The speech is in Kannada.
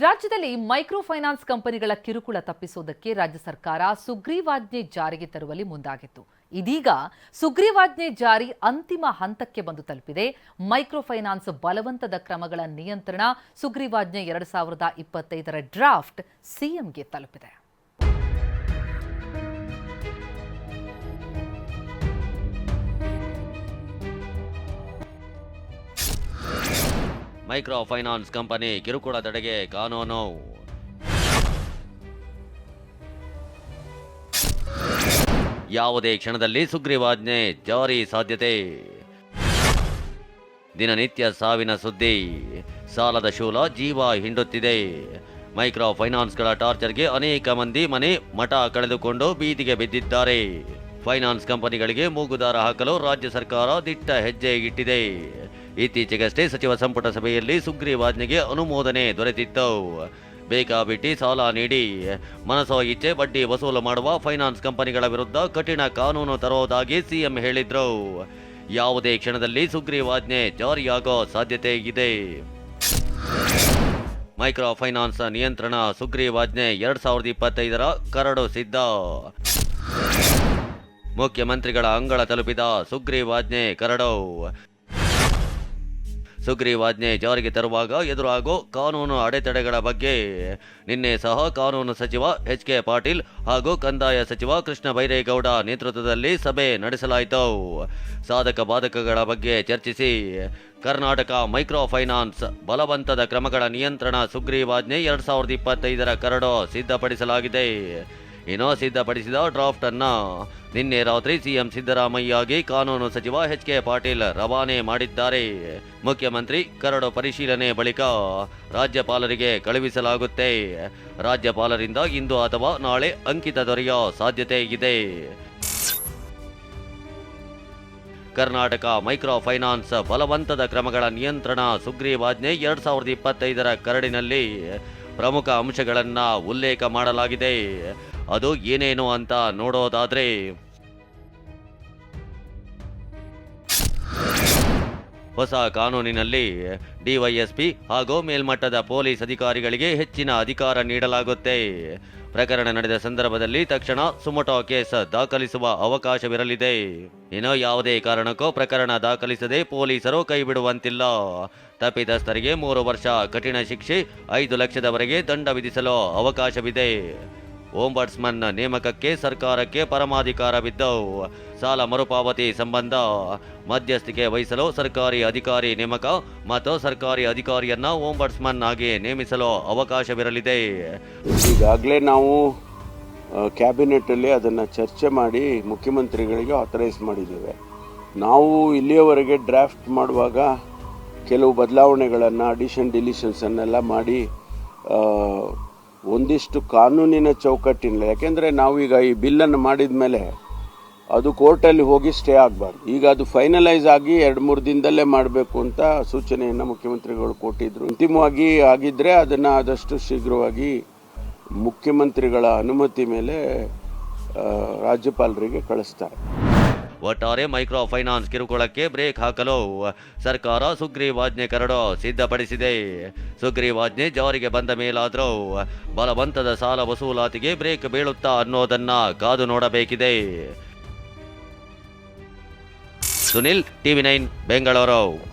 ರಾಜ್ಯದಲ್ಲಿ ಮೈಕ್ರೋ ಫೈನಾನ್ಸ್ ಕಂಪನಿಗಳ ಕಿರುಕುಳ ತಪ್ಪಿಸುವುದಕ್ಕೆ ರಾಜ್ಯ ಸರ್ಕಾರ ಸುಗ್ರೀವಾಜ್ಞೆ ಜಾರಿಗೆ ತರುವಲ್ಲಿ ಮುಂದಾಗಿತ್ತು. ಇದೀಗ ಸುಗ್ರೀವಾಜ್ಞೆ ಜಾರಿ ಅಂತಿಮ ಹಂತಕ್ಕೆ ಬಂದು ತಲುಪಿದೆ. ಮೈಕ್ರೋ ಫೈನಾನ್ಸ್ ಬಲವಂತದ ಕ್ರಮಗಳ ನಿಯಂತ್ರಣ ಸುಗ್ರೀವಾಜ್ಞೆ ಎರಡು ಸಾವಿರದ ಇಪ್ಪತ್ತೈದರ ಡ್ರಾಫ್ಟ್ ಸಿಎಂಗೆ ತಲುಪಿದೆ. ಮೈಕ್ರೋ ಫೈನಾನ್ಸ್ ಕಂಪನಿ ಕಿರುಕುಳ ತಡೆಗೆ ಕಾನೂನು. ಯಾವುದೇ ಕ್ಷಣದಲ್ಲಿ ಸುಗ್ರೀವಾಜ್ಞೆ ಜಾರಿ ಸಾಧ್ಯತೆ. ದಿನನಿತ್ಯ ಸಾವಿನ ಸುದ್ದಿ. ಸಾಲದ ಶೂಲ ಜೀವ ಹಿಂಡುತ್ತಿದೆ. ಮೈಕ್ರೋ ಫೈನಾನ್ಸ್ಗಳ ಟಾರ್ಚರ್ಗೆ ಅನೇಕ ಮಂದಿ ಮನೆ ಮಠ ಕಳೆದುಕೊಂಡು ಬೀದಿಗೆ ಬಿದ್ದಿದ್ದಾರೆ. ಫೈನಾನ್ಸ್ ಕಂಪನಿಗಳಿಗೆ ಮೂಗುದಾರ ಹಾಕಲು ರಾಜ್ಯ ಸರ್ಕಾರ ದಿಟ್ಟ ಹೆಜ್ಜೆ ಇಟ್ಟಿದೆ. ಇತ್ತೀಚೆಗಷ್ಟೇ ಸಚಿವ ಸಂಪುಟ ಸಭೆಯಲ್ಲಿ ಸುಗ್ರೀವಾಜ್ಞೆಗೆ ಅನುಮೋದನೆ ದೊರೆತಿತ್ತು. ಬೇಕಾಬಿಟ್ಟಿ ಸಾಲ ನೀಡಿ. ಮನಸೋ ಇಚ್ಛೆ, ಬಡ್ಡಿ ವಸೂಲು ಮಾಡುವ ಫೈನಾನ್ಸ್ ಕಂಪನಿಗಳ ವಿರುದ್ಧ ಕಠಿಣ ಕಾನೂನು ತರುವುದಾಗಿ ಸಿಎಂ ಹೇಳಿದ್ರು. ಯಾವುದೇ ಕ್ಷಣದಲ್ಲಿ ಸುಗ್ರೀವಾಜ್ಞೆ ಜಾರಿಯಾಗೋ ಸಾಧ್ಯತೆ ಇದೆ. ಮೈಕ್ರೋ ಫೈನಾನ್ಸ್ ನಿಯಂತ್ರಣ ಸುಗ್ರೀವಾಜ್ಞೆ ಎರಡ್ ಸಾವಿರದ ಇಪ್ಪತ್ತೈದರ ಕರಡು ಸಿದ್ಧ. ಮುಖ್ಯಮಂತ್ರಿಗಳ ಅಂಗಳ ತಲುಪಿದ ಸುಗ್ರೀವಾಜ್ಞೆ ಕರಡೋ. ಸುಗ್ರೀವಾಜ್ಞೆ ಜಾರಿಗೆ ತರುವಾಗ ಎದುರಾಗೋ ಕಾನೂನು ಅಡೆತಡೆಗಳ ಬಗ್ಗೆ ನಿನ್ನೆ ಸಹ ಕಾನೂನು ಸಚಿವ ಎಚ್ ಕೆ ಪಾಟೀಲ್ ಹಾಗೂ ಕಂದಾಯ ಸಚಿವ ಕೃಷ್ಣ ಬೈರೇಗೌಡ ನೇತೃತ್ವದಲ್ಲಿ ಸಭೆ ನಡೆಸಲಾಯಿತು. ಸಾಧಕ ಬಾಧಕಗಳ ಬಗ್ಗೆ ಚರ್ಚಿಸಿ. ಕರ್ನಾಟಕ ಮೈಕ್ರೋ ಫೈನಾನ್ಸ್ ಬಲವಂತದ ಕ್ರಮಗಳ ನಿಯಂತ್ರಣ ಸುಗ್ರೀವಾಜ್ಞೆ ಎರಡ್ ಸಾವಿರದ ಇಪ್ಪತ್ತೈದರ ಕರಡು ಸಿದ್ಧಪಡಿಸಲಾಗಿದೆ. ಇನ್ನು ಸಿದ್ಧಪಡಿಸಿದ ಡ್ರಾಫ್ಟ್ ಅನ್ನ ನಿನ್ನೆ ರಾತ್ರಿ ಸಿಎಂ ಸಿದ್ದರಾಮಯ್ಯಗೆ ಕಾನೂನು ಸಚಿವ ಎಚ್ ಕೆ ಪಾಟೀಲ್ ರವಾನೆ ಮಾಡಿದ್ದಾರೆ. ಮುಖ್ಯಮಂತ್ರಿ ಕರಡು ಪರಿಶೀಲನೆ ಬಳಿಕ ರಾಜ್ಯಪಾಲರಿಗೆ ಕಳುಹಿಸಲಾಗುತ್ತೆ. ರಾಜ್ಯಪಾಲರಿಂದ ಇಂದು ಅಥವಾ ನಾಳೆ ಅಂಕಿತ ದೊರೆಯೋ ಸಾಧ್ಯತೆ ಇದೆ. ಕರ್ನಾಟಕ ಮೈಕ್ರೋ ಫೈನಾನ್ಸ್ ಬಲವಂತದ ಕ್ರಮಗಳ ನಿಯಂತ್ರಣ ಸುಗ್ರೀವಾಜ್ಞೆ ಎರಡ್ ಸಾವಿರದ ಇಪ್ಪತ್ತೈದರ ಕರಡಿನಲ್ಲಿ ಪ್ರಮುಖ ಅಂಶಗಳನ್ನು ಉಲ್ಲೇಖ ಮಾಡಲಾಗಿದೆ. ಅದು ಏನೇನು ಅಂತ ನೋಡೋದಾದ್ರೆ ಹೊಸ ಕಾನೂನಿನಲ್ಲಿ ಡಿವೈಎಸ್ಪಿ ಹಾಗೂ ಮೇಲ್ಮಟ್ಟದ ಪೊಲೀಸ್ ಅಧಿಕಾರಿಗಳಿಗೆ ಹೆಚ್ಚಿನ ಅಧಿಕಾರ ನೀಡಲಾಗುತ್ತೆ. ಪ್ರಕರಣ ನಡೆದ ಸಂದರ್ಭದಲ್ಲಿ ತಕ್ಷಣ ಸುಮೋಟೋ ಕೇಸ್ ದಾಖಲಿಸುವ ಅವಕಾಶವಿರಲಿದೆ. ಇನ್ನು ಯಾವುದೇ ಕಾರಣಕ್ಕೂ ಪ್ರಕರಣ ದಾಖಲಿಸದೆ ಪೊಲೀಸರು ಕೈಬಿಡುವಂತಿಲ್ಲ. ತಪ್ಪಿತಸ್ಥರಿಗೆ ಮೂರು ವರ್ಷ ಕಠಿಣ ಶಿಕ್ಷೆ, ಐದು ಲಕ್ಷದವರೆಗೆ ದಂಡ ವಿಧಿಸಲು ಅವಕಾಶವಿದೆ. ಓಂಬಡ್ಸ್ಮನ್ ನೇಮಕಕ್ಕೆ ಸರ್ಕಾರಕ್ಕೆ ಪರಮಾಧಿಕಾರವಿದ್ದು ಸಾಲ ಮರುಪಾವತಿ ಸಂಬಂಧ ಮಧ್ಯಸ್ಥಿಕೆ ವಹಿಸಲು ಸರ್ಕಾರಿ ಅಧಿಕಾರಿ ನೇಮಕ ಮತ್ತು ಸರ್ಕಾರಿ ಅಧಿಕಾರಿಯನ್ನ ಓಂಬಡ್ಸ್ಮನ್ ಆಗಿ ನೇಮಿಸಲು ಅವಕಾಶವಿರಲಿದೆ. ಈಗಾಗಲೇ ನಾವು ಕ್ಯಾಬಿನೆಟಲ್ಲಿ ಅದನ್ನು ಚರ್ಚೆ ಮಾಡಿ ಮುಖ್ಯಮಂತ್ರಿಗಳಿಗೆ ಆಥರೈಸ್ ಮಾಡಿದ್ದೇವೆ. ನಾವು ಇಲ್ಲಿಯವರೆಗೆ ಡ್ರಾಫ್ಟ್ ಮಾಡುವಾಗ ಕೆಲವು ಬದಲಾವಣೆಗಳನ್ನು ಅಡಿಷನ್ ಡಿಲಿಷನ್ಸನ್ನೆಲ್ಲ ಮಾಡಿ ಒಂದಿಷ್ಟು ಕಾನೂನಿನ ಚೌಕಟ್ಟಿನ ಯಾಕೆಂದರೆ ನಾವೀಗ ಈ ಬಿಲ್ಲನ್ನು ಮಾಡಿದ ಮೇಲೆ ಅದು ಕೋರ್ಟಲ್ಲಿ ಹೋಗಿ ಸ್ಟೇ ಆಗಬಾರ್ದು. ಈಗ ಅದು ಫೈನಲೈಸ್ ಆಗಿ ಎರಡು ಮೂರು ದಿನದಲ್ಲೇ ಮಾಡಬೇಕು ಅಂತ ಸೂಚನೆಯನ್ನು ಮುಖ್ಯಮಂತ್ರಿಗಳು ಕೊಟ್ಟಿದ್ದರು ಅಂತಿಮವಾಗಿ ಆಗಿದ್ದರೆ ಅದನ್ನು ಆದಷ್ಟು ಶೀಘ್ರವಾಗಿ ಮುಖ್ಯಮಂತ್ರಿಗಳ ಅನುಮತಿ ಮೇಲೆ ರಾಜ್ಯಪಾಲರಿಗೆ ಕಳಿಸ್ತಾರೆ. ಒಟ್ಟಾರೆ ಮೈಕ್ರೋ ಫೈನಾನ್ಸ್ ಕಿರುಕುಳಕ್ಕೆ ಬ್ರೇಕ್ ಹಾಕಲು ಸರ್ಕಾರ ಸುಗ್ರೀವಾಜ್ಞೆ ಕರಡು ಸಿದ್ಧಪಡಿಸಿದೆ. ಸುಗ್ರೀವಾಜ್ಞೆ ಜಾರಿಗೆ ಬಂದ ಮೇಲಾದರೂ ಬಲವಂತದ ಸಾಲ ವಸೂಲಾತಿಗೆ ಬ್ರೇಕ್ ಬೀಳುತ್ತಾ ಅನ್ನೋದನ್ನ ಕಾದು ನೋಡಬೇಕಿದೆ. Sunil, TV nine, Bengaluru.